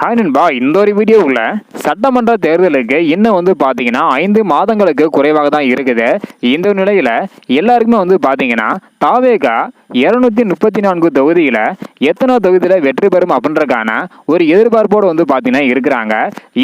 Hi நண்பா இந்த ஒரு வீடியோவில் சட்டமன்ற தேர்தலுக்கு இன்னும் வந்து பார்த்தீங்கன்னா ஐந்து மாதங்களுக்கு குறைவாக தான் இருக்குது. இந்த நிலையில் எல்லாருக்குமே வந்து பார்த்தீங்கன்னா தாவேகா இருநூத்தி முப்பத்தி நான்கு தொகுதியில் எத்தனை தொகுதியில் வெற்றி பெறும் அப்படின்றக்கான ஒரு எதிர்பார்ப்போடு வந்து பார்த்தீங்கன்னா இருக்கிறாங்க.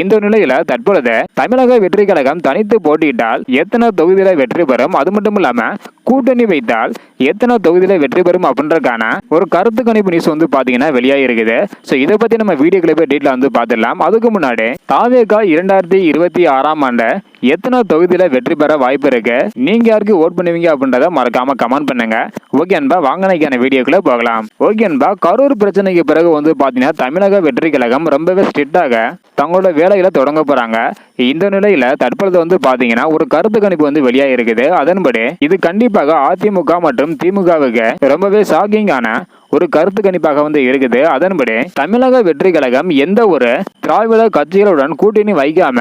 இந்த நிலையில் தற்பொழுது தமிழக வெற்றி கழகம் தனித்து போட்டியிட்டால் எத்தனை தொகுதியில் வெற்றி பெறும்? அது மட்டும் இல்லாமல் கூட்டணி வைத்தால் எத்தனை தொகுதியில் வெற்றி பெறும் அப்படின்றக்கான ஒரு கருத்து கணிப்பு நியூஸ் வந்து பார்த்தீங்கன்னா வெளியாகி இருக்குது. ஸோ இதை பற்றி நம்ம வீடியோ கிளிப்பை டீட்டில் வந்து பார்த்துடலாம். அதுக்கு முன்னாடி தாவேகா இரண்டாயிரத்தி இருபத்தி ஆறாம் ஆண்டு எத்தனை தொகுதியில் வெற்றி பெற வாய்ப்பு இருக்கு. நீங்க யாருக்கு ஓட் பண்ணுவீங்க அப்படின்றத மறக்காம கமெண்ட் பண்ணுங்க. ஓகே அன்பா வாங்கினைக்கான வீடியோக்குள்ள போகலாம். ஓகே அன்பா கரூர் பிரச்சனைக்கு பிறகு வந்து பார்த்தீங்கன்னா தமிழக வெற்றி கழகம் ரொம்பவே ஸ்ட்ரிக்டாக தங்களோட வேலைகளை தொடங்க போறாங்க. இந்த நிலையில தற்பொழுது வந்து பாத்தீங்கன்னா ஒரு கருத்து கணிப்பு வந்து வெளியாக இருக்குது அதன்படி இது கண்டிப்பாக அதிமுக மற்றும் திமுகவுக்கு ரொம்பவே ஷாக்கிங்கான ஒரு கருத்து கணிப்பாக வந்து இருக்குது. அதன்படி தமிழக வெற்றி கழகம் எந்த ஒரு திராவிட கட்சிகளுடன் கூட்டணி வைக்காம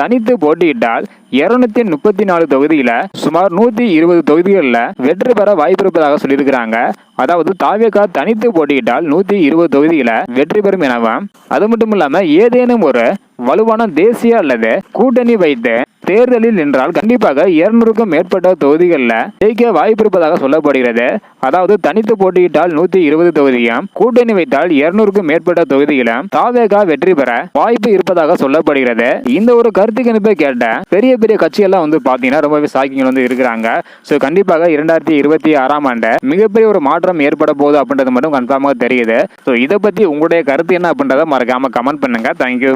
தனித்து போட்டியிட்டால் இருநூத்தி முப்பத்தி நாலு தொகுதியில சுமார் நூத்தி இருபது தொகுதிகளில் வெற்றி பெற வாய்ப்பு இருப்பதாக சொல்லியிருக்கிறாங்க. அதாவது தாவேகா தனித்து போட்டியிட்டால் நூத்தி இருபது தொகுதியில வெற்றி பெறும் எனவும் அது மட்டும் இல்லாம ஏதேனும் ஒரு வலுவான தேசிய அல்லது கூட்டணி வைத்து தேர்தலில் நின்றால் கண்டிப்பாக இருநூறுக்கும் மேற்பட்ட தொகுதிகளில் ஜெயிக்க வாய்ப்பு இருப்பதாக சொல்லப்படுகிறது. அதாவது தனித்து போட்டியிட்டால் நூத்தி இருபது தொகுதியும் கூட்டணி வைத்தால் இருநூறுக்கும் மேற்பட்ட தொகுதியிலும் தாவேகா வெற்றி பெற வாய்ப்பு இருப்பதாக சொல்லப்படுகிறது. இந்த ஒரு கருத்து கணிப்பை கேட்ட பெரிய பெரிய கட்சியெல்லாம் வந்து பாத்தீங்கன்னா ரொம்பவே சாக்கிங்கள் வந்து இருக்கிறாங்க. ஸோ கண்டிப்பாக இரண்டாயிரத்தி இருபத்தி ஆறாம் ஆண்டு மிகப்பெரிய ஒரு மாற்றம் ஏற்பட போகுது அப்படின்றது மட்டும் கன்ஃபார்மாக தெரியுது. ஸோ இதை பத்தி உங்களுடைய கருத்து என்ன அப்படின்றத மறக்காம கமெண்ட் பண்ணுங்க. தேங்க்யூ